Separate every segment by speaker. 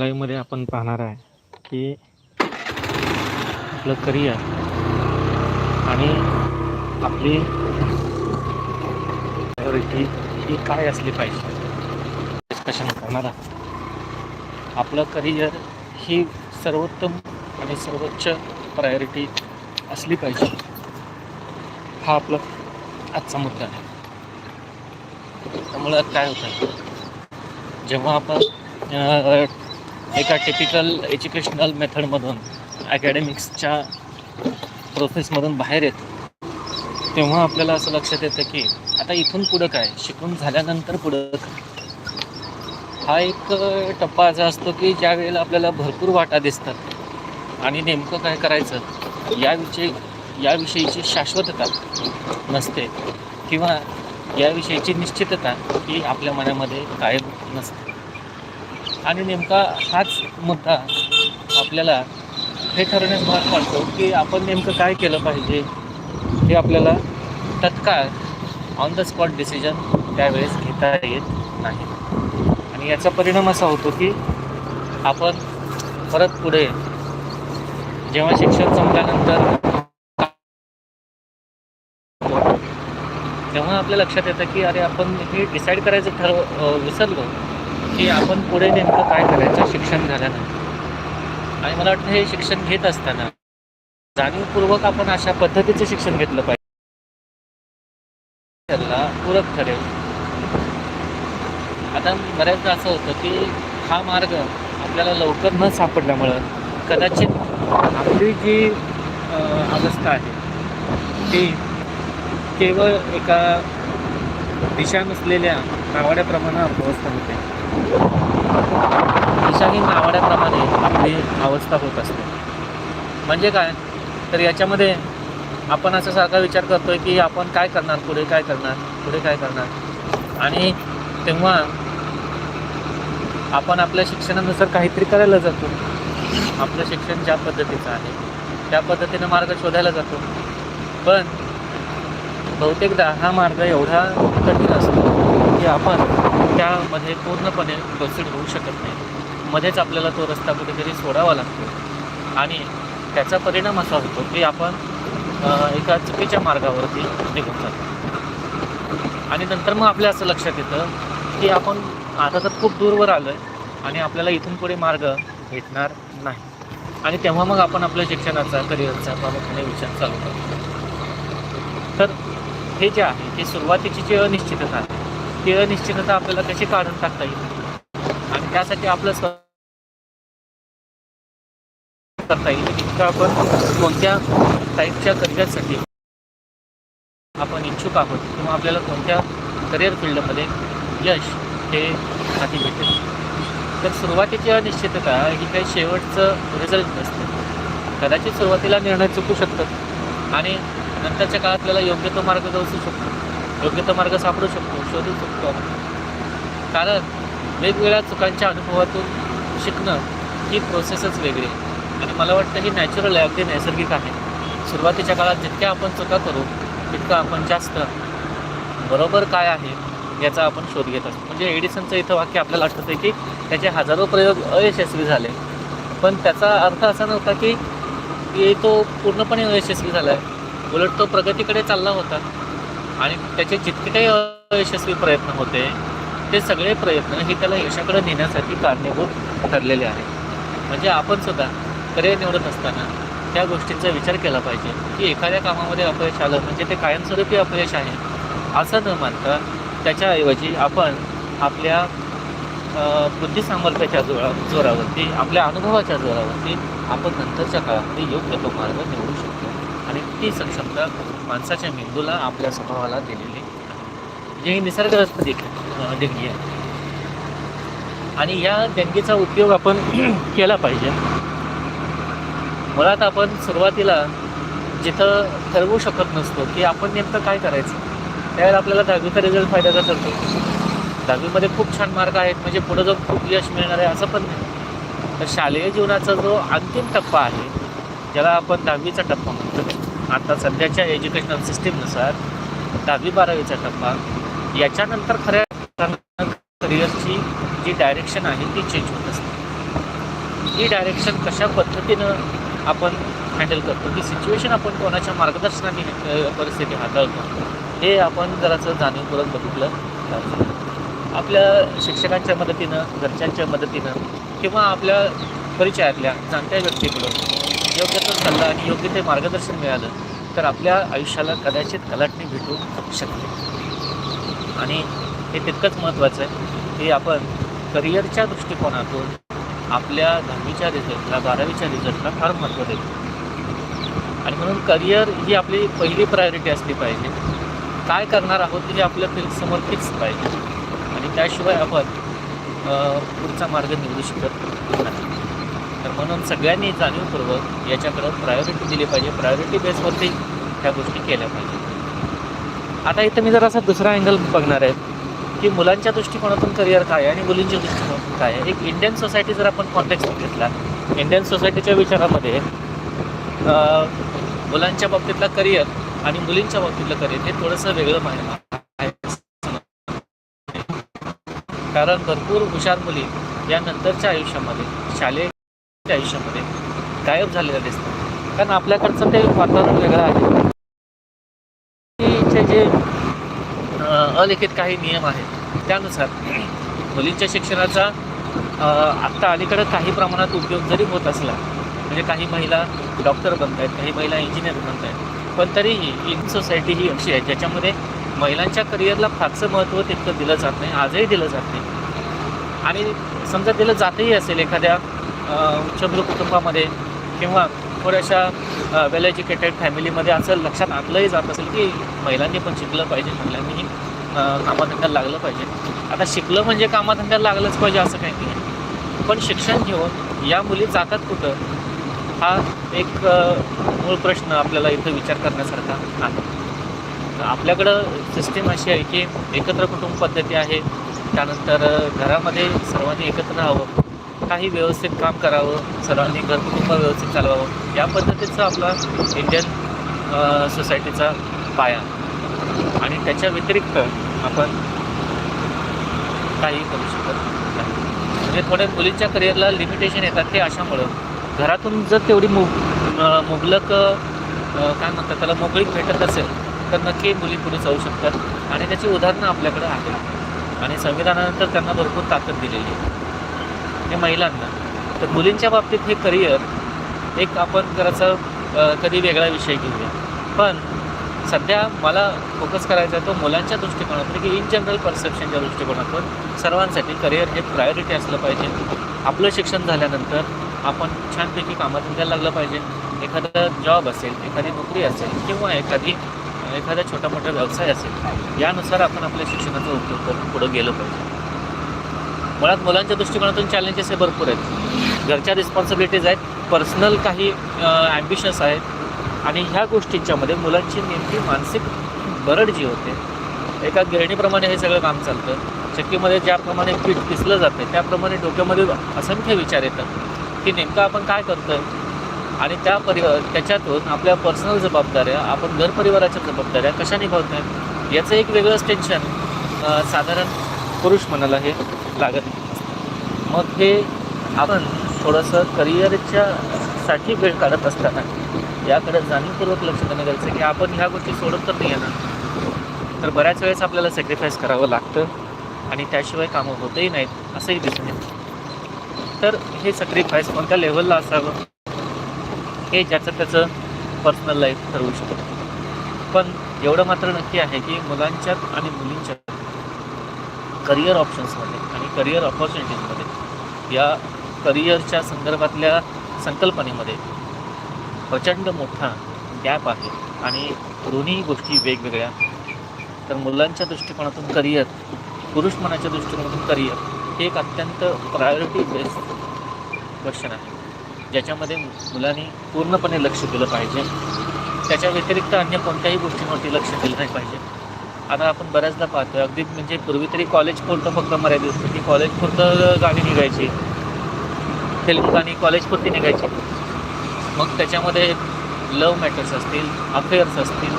Speaker 1: लाईव्हमध्ये आपण पाहणार आहे की आपलं करिअर आणि आपली प्रायोरिटी ही काय असली पाहिजे? डिस्कशन करणार आहोत. आपलं करिअर ही सर्वोत्तम आणि सर्वोच्च प्रायोरिटी असली पाहिजे. हा आपला आजचा मुद्दा आहे. त्यामुळं काय होतं? जेव्हा आपण एका टिपिकल एज्युकेशनल मेथडमधून अकॅडमिक्सच्या प्रोसेसमधून बाहेर येतो. तेव्हा आपल्याला असं लक्षात येतं की आता इथून पुढं काय? शिकून झाल्यानंतर पुढं काय? हा एक टप्पा असा असतो की ज्या वेळेला आपल्याला भरपूर वाटा दिसतात आणि नेमकं काय करायचं? याविषयी याविषयीची शाश्वतता नसते किंवा याविषयीची निश्चितता ही आपल्या मनामध्ये कायम नसते. आणि नेमका हाच मुद्दा आपल्याला हे ठरवण्यास भाग पाडतो की आपण नेमकं काय केलं पाहिजे हे आपल्याला तत्काळ ऑन द स्पॉट डिसिजन त्यावेळेस घेता येत नाही. आणि याचा परिणाम असा होतो की आपण परत पुढे जेव्हा शिक्षण संपल्यानंतर तेव्हा आपल्या लक्षात येतं की अरे आपण हे डिसाईड करायचं ठरव विसरलो. की आपण पुढे नेमकं काय करायचं शिक्षण झाल्यानंतर. आणि मला वाटतं हे शिक्षण घेत असताना जाणीवपूर्वक आपण अशा पद्धतीचं शिक्षण घेतलं पाहिजे. त्याला पूरक ठरेल. आता बऱ्याचदा असं होतं की हा मार्ग आपल्याला लवकर न सापडल्यामुळं कदाचित आपली जी अवस्था आहे ती केवळ एका दिशा नसलेल्या नावाड्याप्रमाणे अवस्था होते. दिशाहीन नावाड्याप्रमाणे आपली अवस्था होत असते. म्हणजे काय? तर याच्यामध्ये आपण असा सारखा विचार करतोय की आपण काय करणार पुढे काय करणार पुढे काय करणार? आणि तेव्हा आपण आपल्या शिक्षणानुसार काहीतरी करायला जातो. आपलं शिक्षण ज्या पद्धतीचं आहे त्या पद्धतीनं मार्ग शोधायला जातो. पण बहुतेकदा हा मार्ग एवढा कठीण असतो की आपण त्यामध्ये पूर्णपणे प्रोसीड होऊ शकत नाही. मध्येच आपल्याला तो रस्ता कुठेतरी सोडावा लागतो. आणि त्याचा परिणाम असा होतो की आपण एका चुकीच्या मार्गावरती निघून जातो. आणि नंतर मग आपल्या असं लक्षात येतं की आपण आता तर खूप दूरवर आलो आहे आणि आपल्याला इथून पुढे मार्ग भेटणार नाही. आणि तेव्हा मग आपण आपल्या शिक्षणाचा करिअरचा प्रामुख्याने विचार चालू करतो. तर हे जे आहे हे सुरुवातीची जी अनिश्चितता आहे ती अनिश्चितता आपल्याला कशी काढून टाकता येईल? आणि त्यासाठी आपलं स्व करता येईल. इतकं आपण कोणत्या टाईपच्या करिअरसाठी आपण इच्छुक आहोत किंवा आपल्याला कोणत्या करिअर फील्डमध्ये यश हे हाती भेटेल? तर सुरुवातीची अनिश्चितता ही काही शेवटचं रिझल्ट नसतं. कदाचित सुरुवातीला निर्णय चुकू शकतात. आणि नंतरच्या काळात आपल्याला योग्य तो मार्ग गवसू शकतो. योग्य तो मार्ग सापडू शकतो शोधू शकतो आपण. कारण वेगवेगळ्या चुकांच्या अनुभवातून शिकणं ही प्रोसेसच वेगळी आहे. आणि मला वाटतं ही नॅचरल आहे अगदी नैसर्गिक आहे. सुरुवातीच्या काळात जितक्या आपण चुका करू तितकं आपण जास्त बरोबर काय आहे याचा आपण शोध घेत असतो. म्हणजे एडिसनचं इथं वाक्य आपल्याला आठवतं की त्याचे हजारो प्रयोग अयशस्वी झाले. पण त्याचा अर्थ असा नव्हता की की तो पूर्णपणे अयशस्वी झाला आहे उलट तो प्रगतीकडे चालला होता. आणि त्याचे जितके काही अयशस्वी प्रयत्न होते ते सगळे प्रयत्न हे त्याला यशाकडे नेण्यासाठी कारणीभूत ठरलेले आहेत. म्हणजे आपण सुद्धा करिअर निवडत असताना त्या गोष्टींचा विचार केला पाहिजे की एखाद्या कामामध्ये अपयश आलं म्हणजे ते कायमस्वरूपी अपयश आहे असं न मानता त्याच्याऐवजी आपण आपल्या बुद्धी सामर्थ्याच्या जोरा जोरावरती आपल्या अनुभवाच्या जोरावरती आपण नंतरच्या काळामध्ये योग्य तो मार्ग निवडू शकतो. आणि ती सक्षमता माणसाच्या मेंदूला आपल्या स्वभावाला दिलेली आहे. जे ही निसर्गदत्त देख देणगी आहे. आणि या देणगीचा उपयोग आपण केला पाहिजे. मुळात आपण सुरुवातीला जिथं ठरवू शकत नसतो की आपण नेमकं काय करायचं त्यावेळेला आपल्याला दहावीचा रिझल्ट फायद्याचा ठरतो. दहावीमध्ये खूप छान मार्क आहेत. म्हणजे पुढं जाऊन खूप यश मिळणार आहे असं पण नाही. तर शालेय जीवनाचा जो अंतिम टप्पा आहे ज्याला आपण दहावीचा टप्पा म्हणतो. आता सध्याच्या एज्युकेशनल सिस्टीमनुसार दहावी बारावीचा टप्पा याच्यानंतर खऱ्या करिअरची जी डायरेक्शन आहे ती चेंज होत असते. ही डायरेक्शन कशा पद्धतीनं आपण हँडल करतो? की सिच्युएशन आपण कोणाच्या मार्गदर्शनाने परिस्थिती हाताळतो? हे आपण जरासं जाणीवपूर्वक बघितलं पाहिजे. आपल्या शिक्षकांच्या मदतीनं घरच्यांच्या मदतीनं किंवा आपल्या परिचयातल्या जाणत्या व्यक्तीकडून योग्य तो सल्ला आणि योग्य ते मार्गदर्शन मिळालं तर आपल्या आयुष्याला कदाचित कलाटणी भेटू शकते. आणि हे तितकंच महत्त्वाचं आहे की आपण करिअरच्या दृष्टिकोनातून आपल्या दहावीच्या रिझल्टला बारावीच्या रिझल्टला फार महत्त्व देतो. आणि म्हणून करिअर ही आपली पहिली प्रायोरिटी असली पाहिजे. काय करणार आहोत हे आपल्यासमोर फिक्स पाहिजे. आणि त्याशिवाय आपण पुढचा मार्ग निवडू शकत नाही. तर म्हणून सगळ्यांनी जाणीवपूर्वक याच्याकडं प्रायोरिटी दिली पाहिजे. प्रायोरिटी बेसवरती ह्या गोष्टी केल्या पाहिजे. आता इथं मी जर असा दुसरा अँगल बघणार आहे की मुलांच्या दृष्टिकोनातून करिअर काय आहे आणि मुलींच्या दृष्टिकोनातून काय आहे. एक इंडियन सोसायटी जर आपण कॉन्टॅक्ट घेतला इंडियन सोसायटीच्या विचारामध्ये मुलांच्या बाबतीतला करिअर आणि मुलींच्या बाबतीतलं करिअर हे थोडंसं वेगळं माहिती आहे कारण भरपूर हुशार मुली या नंतरच्या आयुष्यामध्ये शालेय आयुष्यामध्ये गायब झालेल्या दिसतात. कारण आपल्याकडचं ते वातावरण वेगळं आहे. चे जे अलिखित काही नियम आहेत त्यानुसार मुलींच्या शिक्षणाचा आत्ता अलीकडं काही प्रमाणात उपयोग जरी होत असला म्हणजे काही महिला डॉक्टर बनत आहेत काही महिला इंजिनियर बनत आहेत पण तरीही इन सोसायटी ही अशी आहे ज्याच्यामध्ये महिलांच्या करिअरला फारसं महत्त्व तितकं दिलं जात नाही आजही दिलं जात नाही. आणि समजा दिलं जातही असेल एखाद्या उच्चभ्रू कुटुंबामध्ये किंवा थोड्याशा वेल एज्युकेटेड फॅमिलीमध्ये असं लक्षात आणलंही जात असेल की महिलांनी पण शिकलं पाहिजे महिलांनीही अ, कामाधंद्याला लागलं पाहिजे. आता शिकलं म्हणजे कामाधंद्याला लागलंच पाहिजे असं काही नाही. पण शिक्षण घेऊन या मुली जातात कुठं? हा एक मूळ प्रश्न आपल्याला इथं विचार करण्यासारखा आहे. आपल्याकडं सिस्टीम अशी आहे की एकत्र कुटुंब पद्धती आहे. त्यानंतर घरामध्ये सर्वांनी एकत्र राहावं. काही व्यवस्थित काम करावं. सर्वांनी घर कुटुंब व्यवस्थित चालवावं. या पद्धतीचा आपला इंडियन सोसायटीचा पाया. आणि त्याच्या व्यतिरिक्त आपण काही करू शकत नाही. म्हणजे थोड्या मुलींच्या करिअरला लिमिटेशन येतात ते अशामुळं. घरातून जर तेवढी मु मुबलक काय म्हणतात त्याला मोकळीक भेटत असेल तर नक्की मुली पुढे जाऊ शकतात आणि त्याची उदाहरणं आपल्याकडे आहेत. आणि संविधानानंतर त्यांना भरपूर ताकद दिलेली आहे. हे महिलांना. तर मुलींच्या बाबतीत हे करिअर एक आपण जरासं कधी वेगळा विषय घेऊया. पण सध्या मला फोकस करायचा आहे तो मुलांच्या दृष्टिकोनातून की इन जनरल परसेप्शनच्या दृष्टिकोनातून सर्वांसाठी करिअर हे प्रायोरिटी असलं पाहिजे. आपलं शिक्षण झाल्यानंतर आपण छानपैकी कामात निघायला लागलं पाहिजे. एखादा जॉब असेल एखादी नोकरी असेल किंवा एखादी एखादा छोटा मोठा व्यवसाय असेल यानुसार आपण आपल्या शिक्षणाचा उपयोग करून पुढं गेलो पाहिजे. मुळात मुलांच्या दृष्टिकोनातून चॅलेंजेस हे भरपूर आहेत. घरच्या रिस्पॉन्सिबिलिटीज आहेत पर्सनल काही ॲम्बिशन्स आहेत. आणि ह्या गोष्टींच्यामध्ये मुलांची नेमकी मानसिक बरड जी होते एका गिरणीप्रमाणे हे सगळं काम चालतं. चक्कीमध्ये ज्याप्रमाणे पीठ पिसलं जातं त्याप्रमाणे डोक्यामध्ये असंख्य विचार येतात की नेमकं आपण काय करतोय? आणि त्या परि त्याच्यातून आपल्या पर्सनल जबाबदाऱ्या आपण घर परिवाराच्या जबाबदाऱ्या कशा निभावत याचं एक वेगळंच टेन्शन साधारण पुरुष मनाला हे लागत मग हे आपण थोडंसं करिअरच्या साठी वेळ काढत असताना याकडे जाणीवपूर्वक लक्ष देणं गरजेचं आहे की आपण ह्या गोष्टी सोडत तर नाही येणार. तर बऱ्याच वेळेस आपल्याला सॅक्रिफाईस करावं लागतं आणि त्याशिवाय कामं होतही नाहीत असंही दिसून येतं. तर हे सॅक्रिफाईस कोणत्या लेवलला असावं? हे ज्याचं त्याचं पर्सनल लाईफ ठरवू शकतं. पण एवढं मात्र नक्की आहे की मुलांच्यात आणि मुलींच्यात करिअर ऑप्शन्समध्ये आणि करिअर ऑपॉर्च्युनिटीजमध्ये या करिअरच्या संदर्भातल्या संकल्पनेमध्ये प्रचंड मोठा गॅप आहे आणि दोन्ही गोष्टी वेगवेगळ्या. तर मुलांच्या दृष्टिकोनातून करिअर पुरुष मनाच्या दृष्टिकोनातून करिअर हे एक अत्यंत प्रायोरिटी बेस क्वेश्चन आहे. ज्याच्यामध्ये मुलांनी पूर्णपणे लक्ष दिलं पाहिजे. त्याच्या व्यतिरिक्त अन्य कोणत्याही गोष्टींवरती लक्ष दिलं नाही पाहिजे. आता आपण बऱ्याचदा पाहतो अगदी म्हणजे पूर्वी तरी कॉलेज पुरतं फक्त मर्यादित होतं. की कॉलेज पुरतं गाणी निघायची. तेलुगू गाणी कॉलेज पुरती निघायची. मग त्याच्यामध्ये लव मॅटर्स असतील अफेअर्स असतील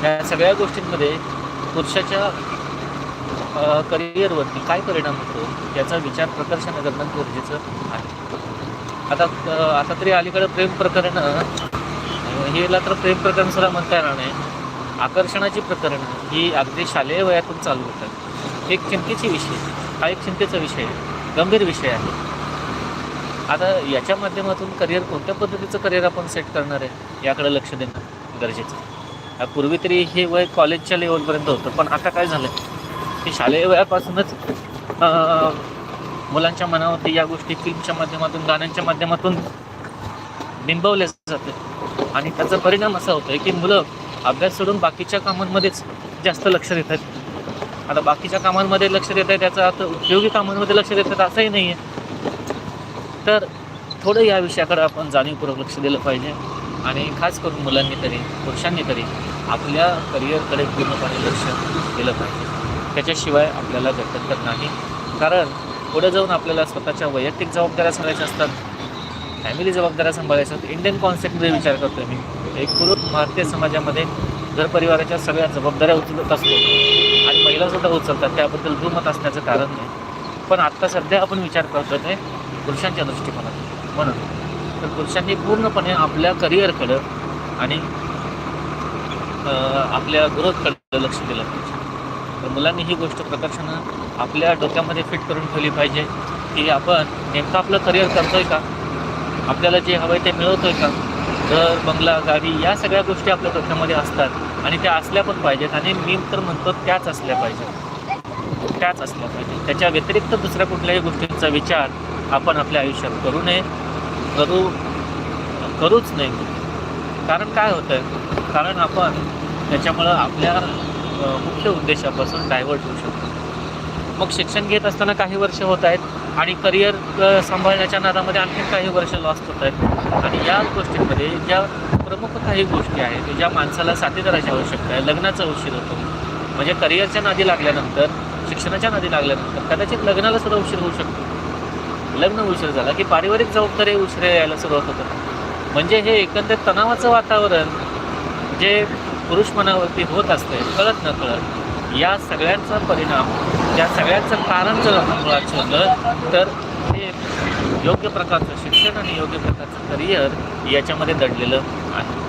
Speaker 1: ह्या सगळ्या गोष्टींमध्ये पुरुषाच्या करिअरवरती काय परिणाम होतो याचा विचार प्रकर्षाने करणं गरजेचं आहे. आता आता तरी अलीकडे प्रेम प्रकरण हेला तर प्रेम प्रकरण सुद्धा म्हणता येणार नाही. आकर्षणाची प्रकरणं ही अगदी शालेय वयातून चालू होतात एक चिंतेची विषय हा एक चिंतेचा विषय गंभीर विषय आहे. आता याच्या माध्यमातून करिअर कोणत्या पद्धतीचं करिअर आपण सेट करणार आहे याकडे लक्ष देणं गरजेचं आहे. पूर्वी तरी हे वय कॉलेजच्या लेवलपर्यंत होतं पण आता काय झालं की शालेय वयापासूनच मुलांच्या मनावरती या गोष्टी फिल्मच्या माध्यमातून गाण्यांच्या माध्यमातून बिंबवल्या जाते आणि त्याचा परिणाम असा होतोय की मुलं अभ्यास सोडून बाकीच्या कामांमध्येच जास्त लक्ष देतात आता बाकीच्या कामांमध्ये लक्ष देत आहे त्याचा अर्थ उपयोगी कामांमध्ये लक्ष देतात असंही नाही आहे तर थोडं या विषयाकडे आपण जाणीवपूर्वक लक्ष दिलं पाहिजे. आणि खास करून मुलांनी तरी पुरुषांनी तरी आपल्या करिअरकडे पूर्णपणे लक्ष दिलं पाहिजे. त्याच्याशिवाय आपल्याला घटत तर नाही. कारण पुढे जाऊन आपल्याला स्वतःच्या वैयक्तिक जबाबदाऱ्या सांगायच्या असतात फॅमिली जबाबदाऱ्या सांभाळायच्या असतात इंडियन कॉन्सेप्टमध्ये विचार करतो मी. एक पुरुष भारतीय समाजामध्ये घर परिवाराच्या सगळ्या जबाबदाऱ्या उचलत असतो आणि महिलासुद्धा उचलतात त्याबद्दल दुमत असण्याचं कारण नाही. पण आत्ता सध्या आपण विचार करतो ते पुरुषांच्या दृष्टिकोनात म्हणून तर पुरुषांनी पूर्णपणे आपल्या करिअरकडं आणि आपल्या ग्रोथकडं लक्ष दिलं पाहिजे. तर मुलांनी ही गोष्ट प्रकर्षानं आपल्या डोक्यामध्ये फिट करून ठेवली पाहिजे. की आपण नेमकं आपलं करिअर करतोय का? आपल्याला जे हवं आहे ते मिळवतोय का? घर बंगला गाडी या सगळ्या गोष्टी आपल्या डोक्यामध्ये असतात आणि त्या असल्या पण पाहिजेत आणि मी तर म्हणतो त्याच असल्या पाहिजेत. त्याच असल्या पाहिजेत. त्याच्या व्यतिरिक्त दुसऱ्या कुठल्याही गोष्टींचा विचार आपण आपल्या आयुष्यात करू नये. करू करूच नाही कारण काय होतं आहे कारण आपण त्याच्यामुळं आपल्या मुख्य उद्देशापासून डायव्हर्ट होऊ शकतो. मग शिक्षण घेत असताना काही वर्ष होत आहेत आणि करिअर सांभाळण्याच्या नादामध्ये आणखी काही वर्ष लॉस्ट होत आहेत. आणि या गोष्टींमध्ये ज्या प्रमुख काही गोष्टी आहेत ज्या माणसाला साथीदाराची आवश्यकता आहे लग्नाचा उशीर होतो. म्हणजे करिअरच्या नादी लागल्यानंतर शिक्षणाच्या नादी लागल्यानंतर कदाचित लग्नाला सुद्धा उशीर होऊ शकतो. लग्न उशीर झाला की पारिवारिक जबाबदारी उशीर यायला सुरुवात होतं म्हणजे हे एकंदरीत तणावाचं वातावरण जे पुरुष मनावरती होत असते कळत न कळत या सगळ्यांचा परिणाम या सगळ्यांचं कारण जर आपण मुळात शोधलं तर हे योग्य प्रकारचं शिक्षण आणि योग्य प्रकारचं करिअर याच्यामध्ये दडलेलं आहे.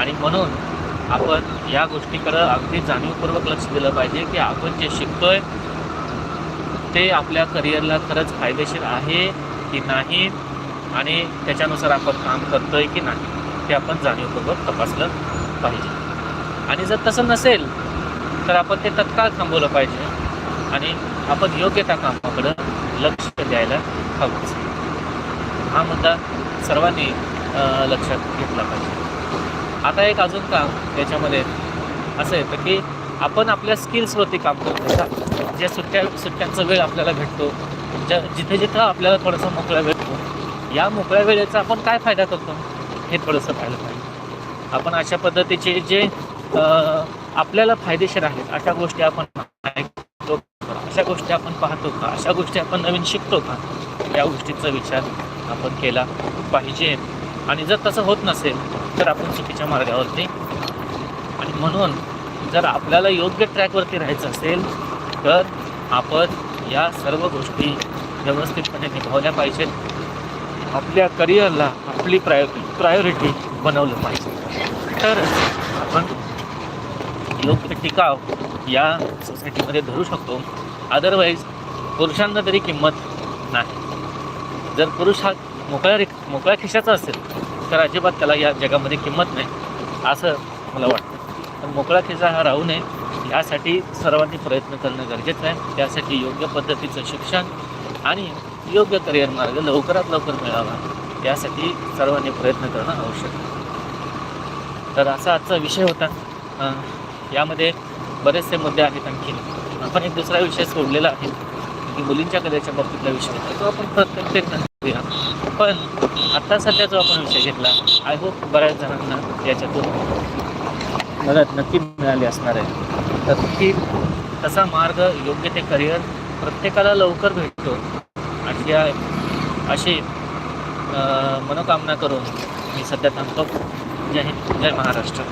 Speaker 1: आणि म्हणून आपण या गोष्टीकडं अगदी जाणीवपूर्वक लक्ष दिलं पाहिजे की आपण जे शिकतोय ते आपल्या करिअरला खरंच फायदेशीर आहे की नाही आणि त्याच्यानुसार आपण काम करतोय की नाही ते आपण जाणीवपूर्वक तपासलं पाहिजे. आणि जर तसं नसेल तर आपण ते तत्काळ थांबवलं पाहिजे. आणि आपण योग्य त्या कामाकडं लक्ष द्यायला हवंच हा मुद्दा सर्वांनी लक्षात घेतला पाहिजे. आता एक अजून काम त्याच्यामध्ये असं येतं की आपण आपल्या स्किल्सवरती काम करतो का? ज्या सुट्ट्या सुट्ट्यांचा वेळ आपल्याला भेटतो ज्या जिथे जिथं आपल्याला थोडासा मोकळा भेटतो या मोकळ्या वेळेचा आपण काय फायदा करतो? हे थोडंसं पाहिलं पाहिजे. आपण अशा पद्धतीचे जे आपल्याला फायदेशीर आहेत. अशा गोष्टी आपण ऐकतो अशा गोष्टी आपण पाहतो का? अशा गोष्टी आपण नवीन शिकतो का? या गोष्टीचा विचार आपण केला पाहिजे. आणि जर तसं होत नसेल तर आपण चुकीच्या मार्गावरती आणि म्हणून जर आपल्याला योग्य ट्रॅकवरती राहायचं असेल तर आपण या सर्व गोष्टी व्यवस्थितपणे निभावल्या पाहिजेत. आपल्या करिअरला आपली प्रायो प्रायोरिटी बनवलं पाहिजे. तर आपण योग्य टिकाव या सोसायटीमध्ये धरू शकतो. अदरवाईज पुरुषांना तरी किंमत नाही. जर पुरुष हा मोकळ्या रिक मोकळ्या खिशाचा असेल तर अजिबात त्याला या जगामध्ये किंमत नाही असं मला वाटतं. तर मोकळा खिसा हा राहू नये यासाठी सर्वांनी प्रयत्न करणं गरजेचं आहे. त्यासाठी योग्य पद्धतीचं शिक्षण आणि योग्य करिअर मार्ग लवकरात लवकर मिळावा यासाठी सर्वांनी प्रयत्न करणं आवश्यक आहे. तर असा आजचा विषय होता. यामध्ये बरेचसे मुद्दे आहेत आणखी आपण एक दुसरा विषय सोडलेला आहे. की मुलींच्या कलेच्या बाबतीतला विषय होता. तो आपण प्रत्येक करूया पण आत्ता सध्या जो आपण विषय घेतला आय होप बऱ्याच जणांना याच्यातून मदत नक्की मिळाली असणार आहे. तर की तसा मार्ग योग्य ते करिअर प्रत्येकाला लवकर भेटतो. आणि या अशी मनोकामना करून मी सध्या थांबतो. जय हिंद जय महाराष्ट्र.